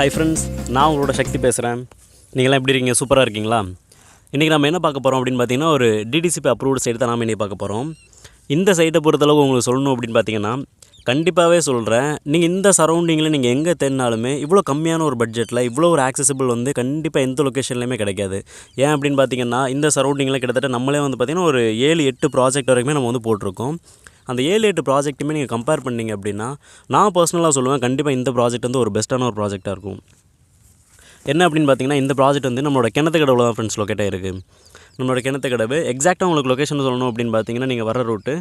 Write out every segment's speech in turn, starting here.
Hi friends நான் உங்களோட சக்தி பேசுகிறேன் நீங்களாம் எப்படி இருக்கீங்க? சூப்பராக இருக்கீங்களா? இன்றைக்கி நம்ம என்ன பார்க்க போகிறோம் அப்படின்னு பார்த்தீங்கன்னா ஒரு டிடிசிபி அப்ரூவ்டு சைடு தான் நாம் இன்றைக்கி பார்க்க போகிறோம் இந்த சைட்டை பொறுத்தளவுக்கு உங்களுக்கு சொல்லணும் அப்படின்னு பார்த்தீங்கன்னா கண்டிப்பாகவே சொல்கிறேன் நீங்கள் இந்த சரௌண்டிங்கில் நீங்கள் எங்கே தேடினாலுமே இவ்வளோ கம்மியான ஒரு பட்ஜெட்டில் இவ்வளோ ஒரு ஆக்சசிபிள் வந்து கண்டிப்பாக எந்த லொக்கேஷன்லையுமே கிடைக்காது. ஏன் அப்படின்னு பார்த்தீங்கன்னா இந்த சரௌண்டிங்கில் கிட்டத்தட்ட நம்மளே வந்து பார்த்திங்கன்னா ஒரு ஏழு எட்டு ப்ராஜெக்ட் வரைக்குமே நம்ம வந்து போட்டிருக்கோம். அந்த ஏழு எட்டு ப்ராஜெக்ட்டுமே நீங்கள் கம்பேர் பண்ணீங்க அப்படின்னா நான் பர்சனலாக சொல்லுவேன் கண்டிப்பாக இந்த ப்ராஜெக்ட் வந்து ஒரு பெஸ்ட்டான ஒரு ப்ராஜெக்டாக இருக்கும். என்ன அப்படின்னு பார்த்தீங்கன்னா இந்த ப்ராஜெக்ட் வந்து நம்மளோட கிணத்துக்கடவுல தான் ஃப்ரெண்ட்ஸ் லொக்கேட் ஆகிருக்கு நம்மளோட கிணத்து கடவு. எக்ஸாக்டாக உங்களுக்கு லொக்கேஷன் சொல்லணும் அப்படின்னு பார்த்தீங்கன்னா நீங்கள் வர ரூட்டு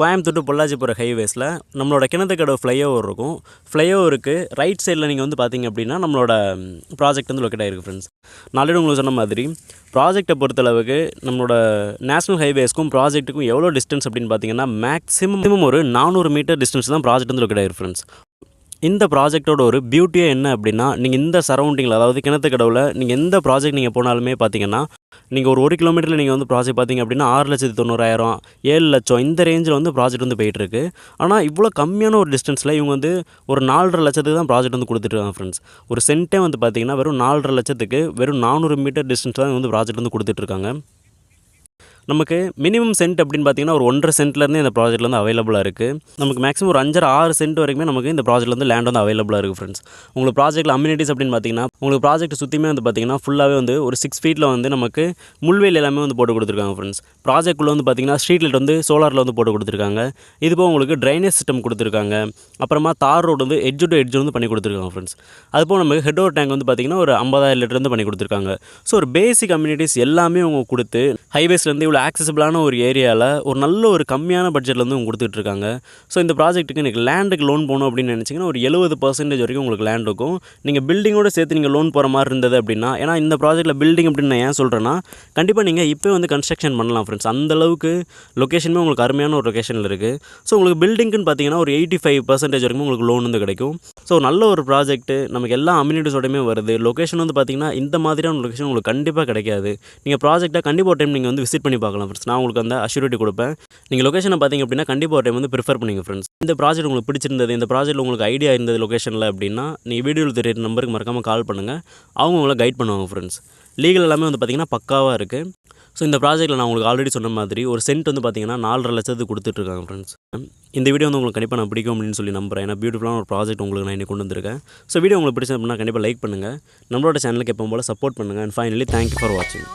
கோயம்புத்தூர் to பொள்ளாச்சி போகிற ஹைவேஸில் நம்மளோட கிணத்து கடவு ஃப்ளைஓவர் இருக்கும். ஃப்ளைஓவருக்கு ரைட் சைடில் நீங்கள் வந்து பார்த்தீங்க அப்படின்னா நம்மளோட ப்ராஜெக்ட் வந்து லொக்கேட் ஆகிருக்கு ஃப்ரெண்ட்ஸ் நாளைக்கு உங்களுக்கு சொன்ன மாதிரி ப்ராஜெக்டை பொறுத்தளவுக்கு நம்மளோட நேஷனல் ஹைவேஸ்க்கும் ப்ராஜெக்ட்டுக்கும் எவ்வளோ டிஸ்டன்ஸ் அப்படின்னு பார்த்தீங்கன்னா மேக்ஸிமம் ஒரு நானூறு மீட்டர் டிஸ்டன்ஸ் தான் ப்ராஜெக்ட் வந்து லொக்கேட் ஆகிருக்கு ஃப்ரெண்ட்ஸ் இந்த ப்ராஜெக்ட்டோட ஒரு பியூட்டியே என்ன அப்படின்னா நீங்கள் இந்த சரௌண்டிங்கில் அதாவது கிணத்து கடவுள நீங்கள் எந்த ப்ராஜெக்ட் நீங்கள் போனாலுமே பார்த்தீங்கன்னா நீங்கள் ஒரு ஒரு கிலோமீட்டரில் நீங்கள் வந்து ப்ராஜெக்ட் பார்த்தீங்க அப்படின்னா ஆறு லட்சத்து தொண்ணூறாயிரம் ஏழு லட்சம் இந்த ரேஞ்சில் வந்து ப்ராஜெக்ட் வந்து போயிட்டுருக்கு. ஆனால் இவ்வளோ கம்மியான ஒரு டிஸ்டன்ஸில் இவங்க வந்து ஒரு நாலரை லட்சத்துக்கு தான் ப்ராஜெக்ட் வந்து கொடுத்துட்ருக்காங்க ஃப்ரெண்ட்ஸ் ஒரு சென்ட்டே வந்து பார்த்தீங்கன்னா வெறும் நாலரை லட்சத்துக்கு வெறும் நானூறு மீட்டர் டிஸ்டன்ஸ் தான் வந்து ப்ராஜெக்ட் வந்து கொடுத்துட்ருக்காங்க நமக்கு மினிமம் சென்ட் அப்படின்னு பார்த்தீங்கன்னா ஒரு ஒன்றரை சென்ட்லேருந்து இந்த ப்ராஜெக்ட் வந்து அவைலபிளாக இருக்குது நமக்கு மேக்ஸிமம் ஒரு அஞ்சரை ஆறு சென்ட் வரைக்குமே நமக்கு இந்த ப்ராஜெக்ட் வந்து லேண்ட் வந்து அவைலபிளாக இருக்குது ஃப்ரெண்ட்ஸ் உங்களுக்கு ப்ராஜெக்ட்டில் அம்யூனிட்டிஸ் அப்படின்னு பார்த்தீங்கன்னா உங்களுக்கு ப்ராஜெக்ட் சுற்றியுமே வந்து பார்த்தீங்கன்னா ஃபுல்லாகவே வந்து ஒரு சிக்ஸ் ஃபீட்டில் வந்து நமக்கு முள்வேல் எல்லாமே வந்து போட்டு கொடுத்துருக்காங்க ஃப்ரெண்ட்ஸ் ப்ராஜெக்ட்டுள்ள வந்து பார்த்தீங்கன்னா ஸ்ட்ரீட் லைட் வந்து சோலாரில் வந்து போட்டு கொடுத்துருக்காங்க. இது போக உங்களுக்கு ட்ரைனேஜ் சிஸ்டம் கொடுத்துருக்காங்க. அப்புறமா தார் ரோடு வந்து எட்ஜு டு எட்ஜு வந்து பண்ணி கொடுத்துருக்காங்க ஃப்ரெண்ட்ஸ் அது போக நமக்கு ஹெட் ஓவர் டேங்க் வந்து பார்த்தீங்கன்னா ஒரு ஐம்பதாயிரம் லிட்டர் வந்து பண்ணி கொடுத்துருக்காங்க. ஸோ ஒரு பேசிக் கம்யூனிட்டிஸ் எல்லாமே அவங்க கொடுத்து ஹைவேஸ்லேருந்து இவ்வளோ ஆக்சசிபிளான ஒரு ஏரியாவில் ஒரு நல்ல ஒரு கம்மியான பட்ஜெட்டில் வந்து கொடுத்துட்டு இருக்காங்க ஸோ இந்த ப்ராஜெக்ட்டுக்கு எனக்கு லேண்டுக்கு லோன் போகணும் அப்படின்னு நினச்சிங்கன்னா ஒரு எழுபது பர்சன்டேஜ் வரைக்கும் உங்களுக்கு லேண்ட் இருக்கும். நீங்கள் பில்டிங்கோட சேர்த்து நீங்கள் லோன் போகிற மாதிரி இருந்தது அப்படின்னா ஏன்னா இந்த ப்ராஜெக்ட்டில் பில்டிங் அப்படின்னு நான் ஏன் சொல்கிறேன்னா கண்டிப்பாக நீங்கள் இப்போ வந்து கன்ஸ்ட்ரக்ஷன் பண்ணலாம் ஃப்ரெண்ட்ஸ் அந்த அளவுக்கு லொக்கேஷனுமே உங்களுக்கு அருமையான ஒரு லொக்கேஷனில் இருக்குது ஸோ உங்களுக்கு பில்டிங்க்குன்னு பார்த்தீங்கன்னா ஒரு எயிட்டி ஃபைவ் பர்சன்டேஜ் வரைக்கும் உங்களுக்கு லோன் வந்து கிடைக்கும். ஸோ நல்ல ஒரு ப்ராஜெக்ட் நமக்கு எல்லா அம்யூனிட்டிஸோடையுமே வருது. லொக்கேஷன் வந்து பார்த்தீங்கன்னா இந்த மாதிரியான லொக்கேஷன் உங்களுக்கு கண்டிப்பாக கிடைக்காது. நீங்கள் ப்ராஜெக்டாக கண்டிப்பாக ஒரு டைம் நீங்கள் வந்து விசிட் பண்ணி பார்க்கலாம் ஃப்ரெண்ட்ஸ் நான் உங்களுக்கு அந்த அஷூரிட்டி கொடுப்பேன். நீங்கள் லொக்கேஷனை பார்த்தீங்க அப்படின்னா கண்டிப்பாக ஒரு டைம் வந்து ப்ரிஃபர் பண்ணுங்க ஃப்ரெண்ட்ஸ் இந்த ப்ராஜெக்ட் உங்களுக்கு பிடிச்சிருந்தது இந்த ப்ராஜெக்ட் உங்களுக்கு ஐடியா இருந்தது லொக்கேஷனில் அப்படின்னா நீங்கள் வீடியோவில் தெரியுற நம்பருக்கு மறக்காமல் கால் பண்ணுங்கள் அவங்க உங்களை கைட் பண்ணுவாங்க ஃப்ரெண்ட்ஸ் லீகல் எல்லாமே வந்து பார்த்தீங்கன்னா பக்காவாக இருக்குது ஸோ இந்த ப்ராஜெக்ட்டில் நான் உங்களுக்கு ஆல்ரெடி சொன்ன மாதிரி ஒரு சென்ட் வந்து பார்த்தீங்கன்னா நாலரை லட்சத்துக்கு கொடுத்துட்ருக்காங்க ஃப்ரெண்ட்ஸ் இந்த வீடியோ வந்து உங்களுக்கு கண்டிப்பாக நான் பிடிக்கும் அப்படின்னு சொல்லி நம்புறேன். ஏன்னா பியூட்டிஃபுல்லான ஒரு ப்ராஜெக்ட் உங்களுக்கு நான் இன்னைக்கு கொண்டு வந்திருக்கேன். ஸோ வீடியோ உங்களுக்கு பிடிச்சது அப்படின்னா கண்டிப்பாக லைக் பண்ணுங்கள் நம்மளோட சேனலுக்கு எப்போ போல் சப்போர்ட் பண்ணுங்கள் and finally thank you for வாட்சிங்